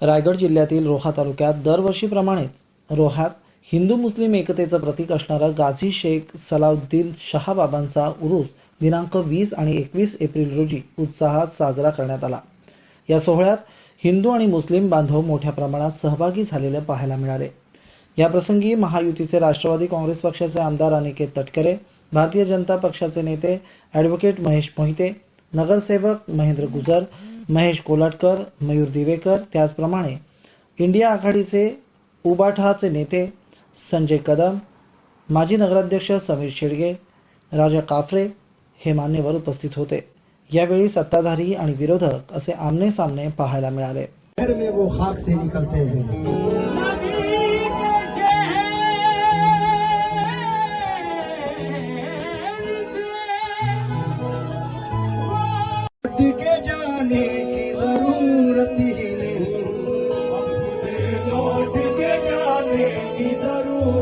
रायगड जिल्ह्यातील रोहा तालुक्यात दरवर्षीप्रमाणेच रोहात हिंदू मुस्लिम एकतेचं प्रतीक असणारा गाझी शेख सलाउद्दीन शहा बाबांचा उरूस दिनांक वीस आणि एकवीस एप्रिल रोजी उत्साहात साजरा करण्यात आला. या सोहळ्यात हिंदू आणि मुस्लिम बांधव मोठ्या प्रमाणात सहभागी झालेले पाहायला मिळाले. याप्रसंगी महायुतीचे राष्ट्रवादी काँग्रेस पक्षाचे आमदार अनिकेत तटकरे भारतीय जनता पक्षाचे नेते ॲडव्होकेट महेश मोहिते नगरसेवक महेंद्र गुजर महेश कोलाटकर मयूर दिवेकर त्याचप्रमाणे इंडिया आघाडीचे उबाठाचे नेते संजय कदम माजी नगराध्यक्ष समीर शेडगे राजा काफरे हे मान्यवर उपस्थित होते. यावेळी सत्ताधारी आणि विरोधक असे आमने सामने पाहायला मिळाले. शहर में वो खाक से निकलते हैं। के जाने की जरूरत ही नहीं अपने लौट के जाने की जरूरत